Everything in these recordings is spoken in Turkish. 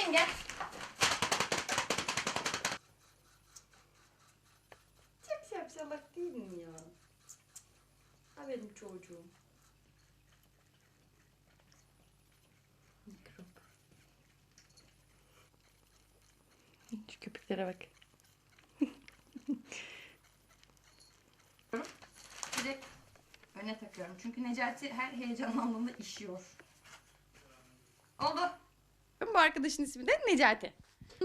Yengeç. Çok şapşalak değil mi ya? Ha benim çocuğum. Mikrop. Şu köpüklere bak. Direkt öne takıyorum. Çünkü Necati her heyecanlandığında işiyor. Bu arkadaşın ismi de Necati.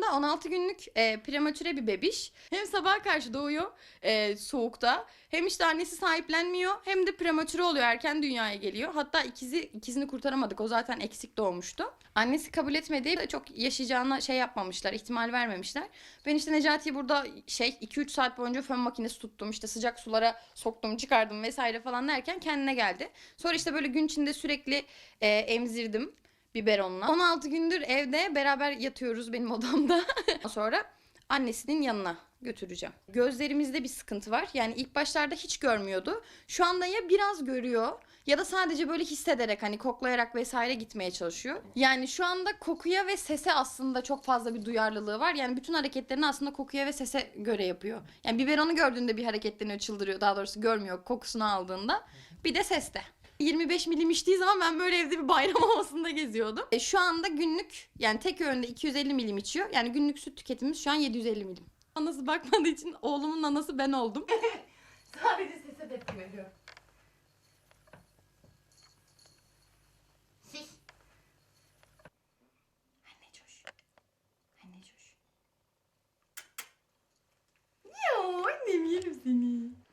Da 16 günlük e, prematüre bir bebiş. Hem sabaha karşı doğuyor e, soğukta. Hem işte annesi sahiplenmiyor hem de prematüre oluyor erken dünyaya geliyor. Hatta ikizi ikizini kurtaramadık. O zaten eksik doğmuştu. Annesi kabul etmedi. Çok yaşayacağına şey yapmamışlar. ihtimal vermemişler. Ben işte Necati'yi burada şey 2-3 saat boyunca fön makinesi tuttum. işte sıcak sulara soktum çıkardım vesaire falan derken kendine geldi. Sonra işte böyle gün içinde sürekli e, emzirdim biberonla. 16 gündür evde beraber yatıyoruz benim odamda. Sonra annesinin yanına götüreceğim. Gözlerimizde bir sıkıntı var. Yani ilk başlarda hiç görmüyordu. Şu anda ya biraz görüyor ya da sadece böyle hissederek hani koklayarak vesaire gitmeye çalışıyor. Yani şu anda kokuya ve sese aslında çok fazla bir duyarlılığı var. Yani bütün hareketlerini aslında kokuya ve sese göre yapıyor. Yani biberonu gördüğünde bir hareketleniyor, çıldırıyor. Daha doğrusu görmüyor kokusunu aldığında. Bir de seste. 25 milim içtiği zaman ben böyle evde bir bayram havasında geziyordum. E, şu anda günlük yani tek öğünde 250 milim içiyor. Yani günlük süt tüketimimiz şu an 750 milim. Anası bakmadığı için oğlumun anası ben oldum. Sadece sese tepki veriyor. Sis. Anne coş. Anne annem yerim seni.